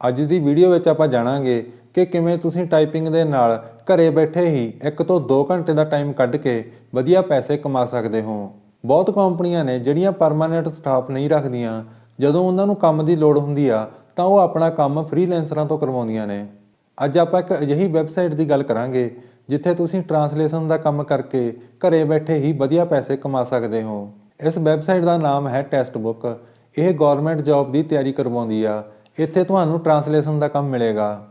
ਅੱਜ ਦੀ ਵੀਡੀਓ ਵਿੱਚ ਆਪਾਂ ਜਾਣਾਂਗੇ ਕਿ ਕਿਵੇਂ ਤੁਸੀਂ ਟਾਈਪਿੰਗ ਦੇ ਨਾਲ ਘਰੇ ਬੈਠੇ ਹੀ 1 ਤੋਂ 2 ਘੰਟੇ ਦਾ ਟਾਈਮ ਕੱਢ ਕੇ ਵਧੀਆ ਪੈਸੇ ਕਮਾ ਸਕਦੇ ਹੋ। ਬਹੁਤ ਕੰਪਨੀਆਂ ਨੇ ਜਿਹੜੀਆਂ ਪਰਮਾਨੈਂਟ ਸਟਾਫ ਨਹੀਂ ਰੱਖਦੀਆਂ। ਜਦੋਂ ਉਹਨਾਂ ਨੂੰ ਕੰਮ ਦੀ ਲੋੜ ਹੁੰਦੀ ਆ, ਤਾਂ ਉਹ ਆਪਣਾ ਕੰਮ ਫ੍ਰੀਲੈਂਸਰਾਂ ਤੋਂ ਕਰਵਾਉਂਦੀਆਂ ਨੇ। ਅੱਜ ਆਪਾਂ ਇੱਕ ਅਜਿਹੀ ਵੈਬਸਾਈਟ ਦੀ ਗੱਲ ਕਰਾਂਗੇ, ਜਿੱਥੇ ਤੁਸੀਂ ਟਰਾਂਸਲੇਸ਼ਨ ਦਾ ਕੰਮ ਕਰਕੇ ਘਰੇ ਬੈਠੇ ਹੀ ਵਧੀਆ ਪੈਸੇ ਕਮਾ ਸਕਦੇ ਹੋ। ਇਸ ਵੈਬਸਾਈਟ ਦਾ ਨਾਮ ਹੈ ਟੈਸਟ ਬੁੱਕ ਇਹ ਗਵਰਨਮੈਂਟ ਜੌਬ ਦੀ ਤਿਆਰੀ ਕਰਵਾਉਂਦੀ ਆ। ਇੱਥੇ ਤੁਹਾਨੂੰ ਟਰਾਂਸਲੇਸ਼ਨ ਦਾ ਕੰਮ ਮਿਲੇਗਾ।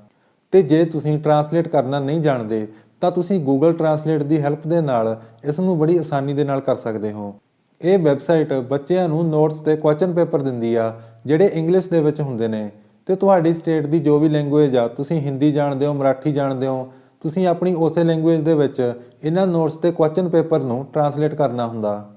ਤੇ ਜੇ ਤੁਸੀਂ ਟਰਾਂਸਲੇਟ ਕਰਨਾ ਨਹੀਂ ਜਾਣਦੇ, ਤਾਂ ਤੁਸੀਂ Google Translate ਦੀ ਹੈਲਪ ਦੇ ਨਾਲ ਇਸ ਨੂੰ ਬੜੀ ਆਸਾਨੀ ਦੇ ਨਾਲ ਕਰ ਸਕਦੇ ਹੋ। ਇਹ ਵੈਬਸਾਈਟ ਬੱਚਿਆਂ ਨੂੰ ਨੋਟਸ ਤੇ ਕੁਐਸਚਨ ਪੇਪਰ ਦਿੰਦੀ ਆ, ਜਿਹੜੇ ਇੰਗਲਿਸ਼ ਦੇ ਵਿੱਚ ਹੁੰਦੇ ਨੇ। ਤੇ ਤੁਹਾਡੀ ਸਟੇਟ ਦੀ ਜੋ ਵੀ ਲੈਂਗੁਏਜ ਆ, ਤੁਸੀਂ ਹਿੰਦੀ ਜਾਣਦੇ ਹੋ, ਮਰਾਠੀ ਜਾਣਦੇ ਹੋ, ਤੁਸੀਂ ਆਪਣੀ ਉਸੇ ਲੈਂਗੁਏਜ ਦੇ ਵਿੱਚ ਇਹਨਾਂ ਨੋਟਸ ਤੇ ਕੁਐਸਚਨ ਪੇਪਰ ਨੂੰ ਟਰਾਂਸਲੇਟ ਕਰਨਾ ਹੁੰਦਾ।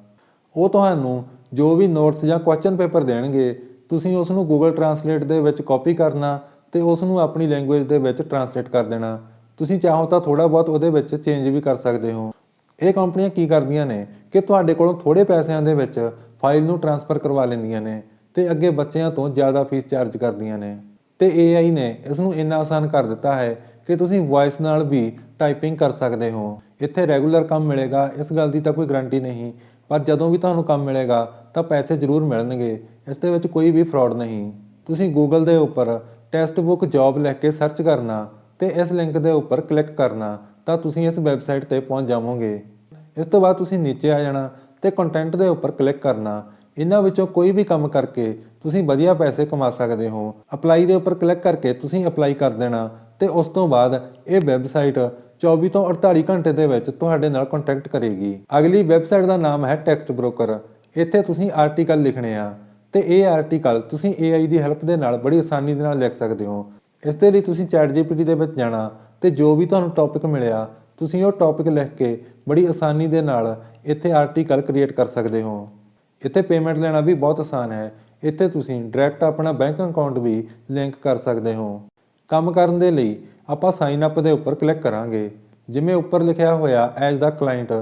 ਉਹ ਤੁਹਾਨੂੰ ਜੋ ਵੀ ਨੋਟਸ ਜਾਂ ਕੁਐਸਚਨ ਪੇਪਰ ਦੇਣਗੇ ਤੁਸੀਂ ਉਸ ਨੂੰ Google Translate ਦੇ ਵਿੱਚ ਕਾਪੀ ਕਰਨਾ ਤੇ ਉਸ ਨੂੰ ਆਪਣੀ ਲੈਂਗੁਏਜ ਦੇ ਵਿੱਚ ਟਰਾਂਸਲੇਟ ਕਰ ਦੇਣਾ। ਤੁਸੀਂ ਚਾਹੋ ਤਾਂ ਥੋੜਾ ਬਹੁਤ ਉਹਦੇ ਵਿੱਚ ਚੇਂਜ ਵੀ ਕਰ ਸਕਦੇ ਹੋ। ਇਹ ਕੰਪਨੀਆਂ ਕੀ ਕਰਦੀਆਂ ਨੇ ਕਿ ਤੁਹਾਡੇ ਕੋਲੋਂ ਥੋੜੇ ਪੈਸਿਆਂ ਦੇ ਵਿੱਚ ਫਾਈਲ ਨੂੰ ਟਰਾਂਸਫਰ ਕਰਵਾ ਲੈਂਦੀਆਂ ਨੇ ਤੇ ਅੱਗੇ ਬੱਚਿਆਂ ਤੋਂ ਜ਼ਿਆਦਾ ਫੀਸ ਚਾਰਜ ਕਰਦੀਆਂ ਨੇ। ਤੇ AI ਨੇ ਇਸ ਨੂੰ ਇੰਨਾ ਆਸਾਨ ਕਰ ਦਿੱਤਾ ਹੈ ਕਿ ਤੁਸੀਂ ਵੌਇਸ ਨਾਲ ਵੀ ਟਾਈਪਿੰਗ ਕਰ ਸਕਦੇ ਹੋ। ਇੱਥੇ ਰੈਗੂਲਰ ਕੰਮ ਮਿਲੇਗਾ, ਇਸ ਗੱਲ ਦੀ ਤਾਂ ਕੋਈ ਗਾਰੰਟੀ ਨਹੀਂ, ਪਰ ਜਦੋਂ ਵੀ ਤੁਹਾਨੂੰ ਕੰਮ ਮਿਲੇਗਾ ਤਾਂ ਪੈਸੇ ਜ਼ਰੂਰ ਮਿਲਣਗੇ। ਇਸ ਦੇ ਵਿੱਚ ਕੋਈ ਵੀ ਫਰਾਡ ਨਹੀਂ। ਤੁਸੀਂ ਗੂਗਲ ਦੇ ਉੱਪਰ ਟੈਸਟ ਬੁੱਕ ਜੌਬ ਲਿਖ ਕੇ ਸਰਚ ਕਰਨਾ ਤੇ ਇਸ ਲਿੰਕ ਦੇ ਉੱਪਰ ਕਲਿੱਕ ਕਰਨਾ ਤਾਂ ਤੁਸੀਂ ਇਸ ਵੈਬਸਾਈਟ ਤੇ ਪਹੁੰਚ ਜਾਵੋਗੇ। ਇਸ ਤੋਂ ਬਾਅਦ ਤੁਸੀਂ ਨੀਚੇ ਆ ਜਾਣਾ ਤੇ ਕੰਟੈਂਟ ਦੇ ਉੱਪਰ ਕਲਿੱਕ ਕਰਨਾ। ਇਹਨਾਂ ਵਿੱਚੋਂ ਕੋਈ ਵੀ ਕੰਮ ਕਰਕੇ ਤੁਸੀਂ ਵਧੀਆ ਪੈਸੇ ਕਮਾ ਸਕਦੇ ਹੋ। ਅਪਲਾਈ ਦੇ ਉੱਪਰ ਕਲਿੱਕ ਕਰਕੇ ਤੁਸੀਂ ਅਪਲਾਈ ਕਰ ਦੇਣਾ ਤੇ ਉਸ ਤੋਂ ਬਾਅਦ ਇਹ ਵੈਬਸਾਈਟ 24 ਤੋਂ 48 ਘੰਟੇ ਦੇ ਵਿੱਚ ਤੁਹਾਡੇ ਨਾਲ ਕੰਟੈਕਟ ਕਰੇਗੀ। ਅਗਲੀ ਵੈਬਸਾਈਟ ਦਾ ਨਾਮ ਹੈ ਟੈਕਸਟ ਬ੍ਰੋਕਰ ਇੱਥੇ ਤੁਸੀਂ ਆਰਟੀਕਲ ਲਿਖਣੇ ਆ ਤੇ ਇਹ ਆਰਟੀਕਲ ਤੁਸੀਂ AI ਦੀ ਹੈਲਪ ਦੇ ਨਾਲ ਬੜੀ ਆਸਾਨੀ ਦੇ ਨਾਲ ਲਿਖ ਸਕਦੇ ਹੋ। ਇਸ ਦੇ ਲਈ ਤੁਸੀਂ ChatGPT ਦੇ ਵਿੱਚ ਜਾਣਾ ਤੇ ਜੋ ਵੀ ਤੁਹਾਨੂੰ ਟੌਪਿਕ ਮਿਲਿਆ, ਤੁਸੀਂ ਉਹ ਟੌਪਿਕ ਲਿਖ ਕੇ ਬੜੀ ਆਸਾਨੀ ਦੇ ਨਾਲ ਇੱਥੇ ਆਰਟੀਕਲ ਕ੍ਰੀਏਟ ਕਰ ਸਕਦੇ ਹੋ। ਇੱਥੇ ਪੇਮੈਂਟ ਲੈਣਾ ਵੀ ਬਹੁਤ ਆਸਾਨ ਹੈ। ਇੱਥੇ ਤੁਸੀਂ ਡਾਇਰੈਕਟ ਆਪਣਾ ਬੈਂਕ ਅਕਾਊਂਟ ਵੀ ਲਿੰਕ ਕਰ ਸਕਦੇ ਹੋ। ਕੰਮ ਕਰਨ ਦੇ ਲਈ ਆਪਾਂ ਸਾਈਨ ਅਪ ਦੇ ਉੱਪਰ ਕਲਿੱਕ ਕਰਾਂਗੇ। ਜਿਵੇਂ ਉੱਪਰ ਲਿਖਿਆ ਹੋਇਆ ਐਜ਼ ਦਾ ਕਲਾਇੰਟ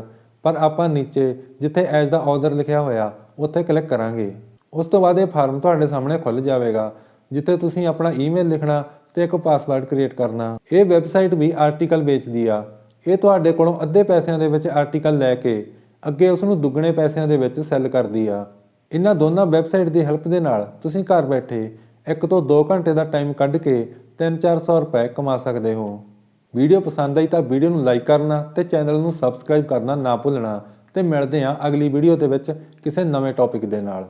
ਪਰ ਆਪਾਂ ਨੀਚੇ, ਜਿੱਥੇ ਐਜ਼ ਦਾ ਆਰਡਰ ਲਿਖਿਆ ਹੋਇਆ, ਉੱਥੇ ਕਲਿੱਕ ਕਰਾਂਗੇ। ਉਸ ਤੋਂ ਬਾਅਦ ਇਹ ਫਾਰਮ ਤੁਹਾਡੇ ਸਾਹਮਣੇ ਖੁੱਲ ਜਾਵੇਗਾ, ਜਿੱਥੇ ਤੁਸੀਂ ਆਪਣਾ ਈਮੇਲ ਲਿਖਣਾ ਤੇ ਇੱਕ ਪਾਸਵਰਡ ਕ੍ਰੀਏਟ ਕਰਨਾ। ਇਹ ਵੈਬਸਾਈਟ ਵੀ ਆਰਟੀਕਲ ਵੇਚਦੀ ਆ। ਇਹ ਤੁਹਾਡੇ ਕੋਲੋਂ ਅੱਧੇ ਪੈਸਿਆਂ ਦੇ ਵਿੱਚ ਆਰਟੀਕਲ ਲੈ ਕੇ, ਅੱਗੇ ਉਸ ਨੂੰ ਦੁੱਗਣੇ ਪੈਸਿਆਂ ਦੇ ਵਿੱਚ ਸੈੱਲ ਕਰਦੀ ਆ। ਇਹਨਾਂ ਦੋਨਾਂ ਵੈਬਸਾਈਟ ਦੀ ਹੈਲਪ ਦੇ ਨਾਲ ਤੁਸੀਂ ਘਰ ਬੈਠੇ ਇੱਕ ਤੋਂ 2 ਘੰਟੇ ਦਾ ਟਾਈਮ ਕੱਢ ਕੇ 3-400 ਰੁਪਏ ਕਮਾ ਸਕਦੇ ਹੋ। ਵੀਡੀਓ ਪਸੰਦ ਆਈ ਤਾਂ ਵੀਡੀਓ ਨੂੰ ਲਾਈਕ ਕਰਨਾ ਤੇ ਚੈਨਲ ਨੂੰ ਸਬਸਕ੍ਰਾਈਬ ਕਰਨਾ ਨਾ ਭੁੱਲਣਾ ਤੇ ਮਿਲਦੇ ਹਾਂ ਅਗਲੀ ਵੀਡੀਓ ਦੇ ਵਿੱਚ ਕਿਸੇ ਨਵੇਂ ਟੌਪਿਕ ਦੇ ਨਾਲ।